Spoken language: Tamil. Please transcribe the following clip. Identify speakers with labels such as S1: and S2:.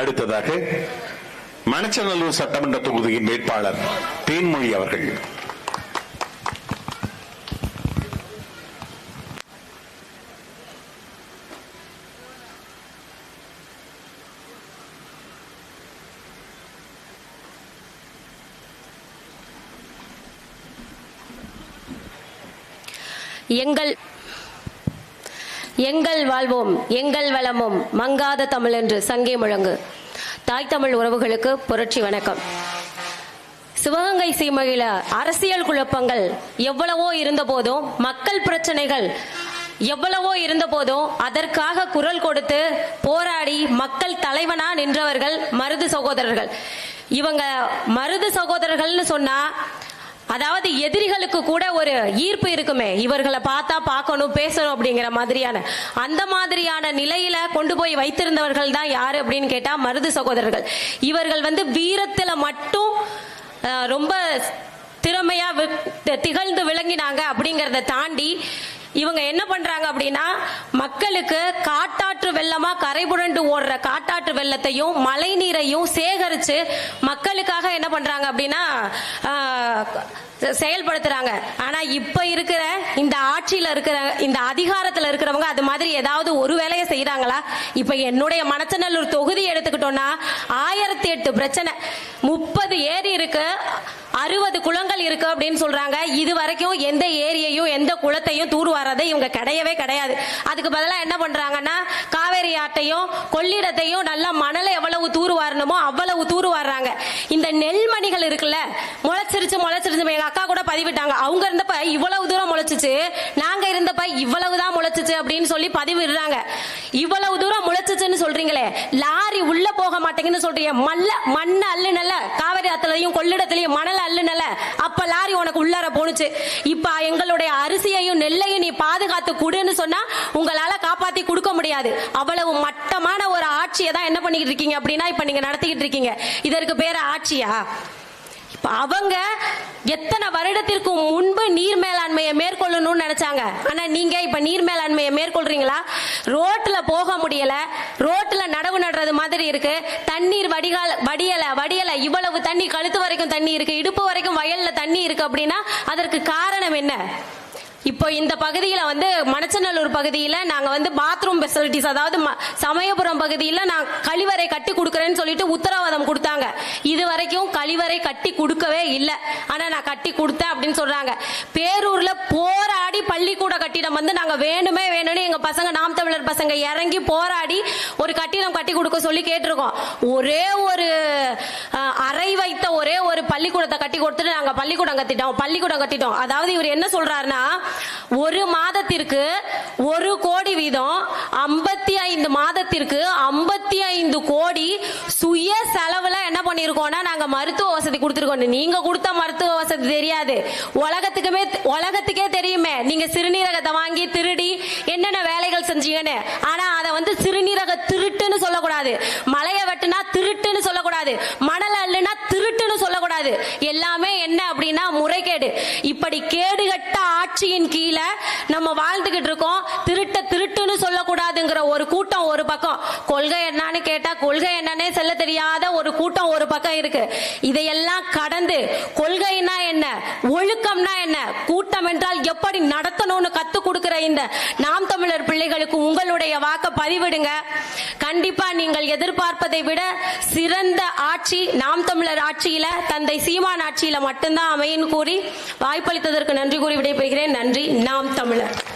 S1: அடுத்ததாக மணச்சநல்லூர் சட்டமன்ற தொகுதியின் வேட்பாளர் தேன்மொழி அவர்கள்.
S2: எங்கள் எங்கள் வாழ்வோம் எங்கள் வளமும் மங்காத தமிழ் என்று சங்கே முழங்கு. தாய் தமிழ் உறவுகளுக்கு புரட்சி வணக்கம். சிவகங்கை சீமையில அரசியல் குழப்பங்கள் எவ்வளவோ இருந்த போதும் மக்கள் பிரச்சனைகள் எவ்வளவோ இருந்த போதும் அதற்காக குரல் கொடுத்து போராடி மக்கள் தலைவனா நின்றவர்கள் மருது சகோதரர்கள். இவங்க மருது சகோதரர்கள்னு சொன்னா அதாவது எதிரிகளுக்கு கூட ஒரு ஈர்ப்பு இருக்குமே. இவர்களை பார்த்தா பார்க்கணும் பேசணும் அப்படிங்கிற மாதிரியான. அந்த மாதிரியான நிலையில கொண்டு போய் வைத்திருந்தவர்கள் தான் யாரு அப்படின்னு கேட்டா மருது சகோதரர்கள். இவர்கள் வந்து வீரத்துல மட்டும் ரொம்ப திறமையா தி- திகழ்ந்து விளங்கினாங்க அப்படிங்கறத தாண்டி இவங்க என்ன பண்றாங்க அப்படின்னா மக்களுக்கு காட்டாற்று வெள்ளமா கரை புரண்டு ஓடுற காட்டாற்று வெள்ளத்தையும் மழை நீரையும் சேகரிச்சு மக்களுக்காக என்ன பண்றாங்க அப்படின்னா செயல்படுத்துறாங்க. ஆனா இப்ப இருக்கிற இந்த ஆட்சியில இருக்கிற இந்த அதிகாரத்துல இருக்கிறவங்க அது மாதிரி ஏதாவது ஒரு வேலையை செய்யறாங்களா இப்ப என்னுடைய மனச்சநல்லூர் தொகுதி எடுத்துக்கிட்டோம்னா ஆயிரத்தி எட்டு பிரச்சனை. முப்பது ஏரி இருக்கு அறுபது குளங்கள் இருக்கு அப்படின்னு சொல்றாங்க. இது வரைக்கும் எந்த ஏரியையும் எந்த குளத்தையும் தூர் வரதை இவங்க கிடையவே கிடையாது. அதுக்கு பதிலா என்ன பண்றாங்கன்னா காவேரி ஆட்டையும் கொள்ளிடத்தையும் நல்லா மணலை எவ்வளவு தூர் வாரணுமோ அவ்வளவு தூர் வாடுறாங்க இந்த நெல்மணிகள் இருக்குல்ல முளைச்சிருச்சு முளைச்சிருச்சு. எங்க அக்கா கூட பதிவிட்டாங்க. அவங்க இருந்தப்ப இவ்வளவு தூரம் முளைச்சிச்சு. நாங்க இருந்தப்ப இவ்வளவுதான் முளைச்சிச்சு அப்படின்னு சொல்லி பதிவிடுறாங்க. இவ்வளவு தூரம் முளைச்சிச்சுன்னு சொல்றீங்களே லாரி உள்ள போக சொல்றீங்க மல்ல மண்ணு அள்ளுனல காவிரி ஆத்துலயும் கொள்ளிடத்திலையும் மணல் அள்ளுனல அப்ப லாரி உனக்கு உள்ளார போணுச்சு. இப்ப எங்களுடைய அரிசியையும் நெல்லையும் நீ பாதுகாத்து கொடுன்னு சொன்னா உங்களால காப்பாத்தி கொடுக்க முடியாது. அவ்வளவு மட்டமான ஒரு ஆட்சியை தான் என்ன பண்ணிக்கிட்டு இருக்கீங்க அப்படின்னா இப்ப நீங்க நடத்திக்கிட்டு இருக்கீங்க. இதற்கு பேர ஆட்சியா? அவங்க எத்தனை வருடத்திற்கு முன்பு நீர் மேலாண்மையை மேற்கொள்ளணும்னு நினைச்சாங்க. ஆனா நீங்க இப்ப நீர் மேலாண்மையை மேற்கொள்றீங்களா? ரோட்ல போக முடியல. ரோட்ல நடவு நடுறது மாதிரி இருக்கு. தண்ணீர் வடிகால் வடியல வடியல இவ்வளவு தண்ணி கழுத்து வரைக்கும் தண்ணி இருக்கு. இடுப்பு வரைக்கும் வயல்ல தண்ணி இருக்கு அப்படின்னா அதற்கு காரணம் என்ன? இப்போ இந்த பகுதியில வந்து மணச்சநல்லூர் பகுதியில நாங்க வந்து பாத்ரூம் ஃபெசிலிட்டிஸ் அதாவது ம- சமயபுரம் பகுதியில நான் கழிவறை கட்டி கொடுக்கறேன்னு சொல்லிட்டு உத்தரவாதம் கொடுத்தாங்க. இது வரைக்கும் கழிவறை கட்டி கொடுக்கவே இல்லை. ஆனா நான் கட்டி கொடுத்தேன் அப்படின்னு சொல்றாங்க. பேரூர்ல போ பள்ளிக்கூட கட்டிடம் வந்து நாங்க வேணுமே வேணும்னு எங்க பசங்க நாம் தமிழர் பசங்க இறங்கி போராடி ஒரு கட்டிடம் கட்டி கொடுக்க சொல்லி கேட்டிருக்கோம். ஒரே ஒரு அறை வைத்த ஒரே ஒரு பள்ளிக்கூடத்தை கட்டி கொடுத்துட்டு நாங்க பள்ளிக்கூடம் கட்டிட்டோம். பள்ளிக்கூடம் கட்டிட்டோம். அதாவது இவர் என்ன சொல்றாருன்னா ஒரு மாதத்திற்கு ஒரு கோடி வீதம் ஐம்பத்தி ஐந்து மாதத்திற்கு ஐம்பத்தி ஐந்து கோடி சுய செலவுல என்ன பண்ணிருக்கோம்னா நாங்க மருத்துவ வசதி கொடுத்துருக்கோம். நீங்க கொடுத்த மருத்துவ வசதி தெரியாது. உலகத்துக்குமே உலகத்துக்கே தெரியுமே. நீங்க சிறுநீரகத்தை வாங்கி திருடி என்னென்ன வேலைகள் செஞ்சீங்கன்னு. ஆனா அதை வந்து சிறுநீரக திருட்டுன்னு சொல்லக்கூடாது. மலையை வெட்டுனா திருட்டுன்னு சொல்லக்கூடாது. மணல் அள்ளுனா திருட்டுன்னு சொல்லக்கூடாது. எல்லாமே என்ன அப்படின்னா முறைகேடு. இப்படி கேடுகட்ட ஆட்சியின் கீழே நம்ம வாழ்ந்துகிட்டு இருக்கோம். திருட்ட திருட்டுன்னு சொல்ல சொல்லக்கூடாதுங்கிற ஒரு கூட்டம் ஒரு பக்கம். கொள்கை என்னன்னு கேட்டா கொள்கை என்னன்னே செல்ல தெரியாத ஒரு கூட்டம் ஒரு பக்கம் இருக்கு. இதையெல்லாம் கடந்து கொள்கைனா என்ன? ஒழுக்கம்னா என்ன? கூட்டம் என்றால் எப்படி நடத்தணும்னு கத்து கொடுக்கிற இந்த நாம் தமிழர் பிள்ளைகளுக்கு உங்களுடைய வாக்க பதிவிடுங்க. கண்டிப்பா நீங்கள் எதிர்பார்ப்பதை விட சிறந்த ஆட்சி நாம் தமிழர் ஆட்சியில தந்தை சீமான் ஆட்சியில மட்டும்தான் அமையும் கூறி வாய்ப்பளித்ததற்கு நன்றி கூறி விடைபெறுகிறேன். நன்றி. நாம் தமிழர்.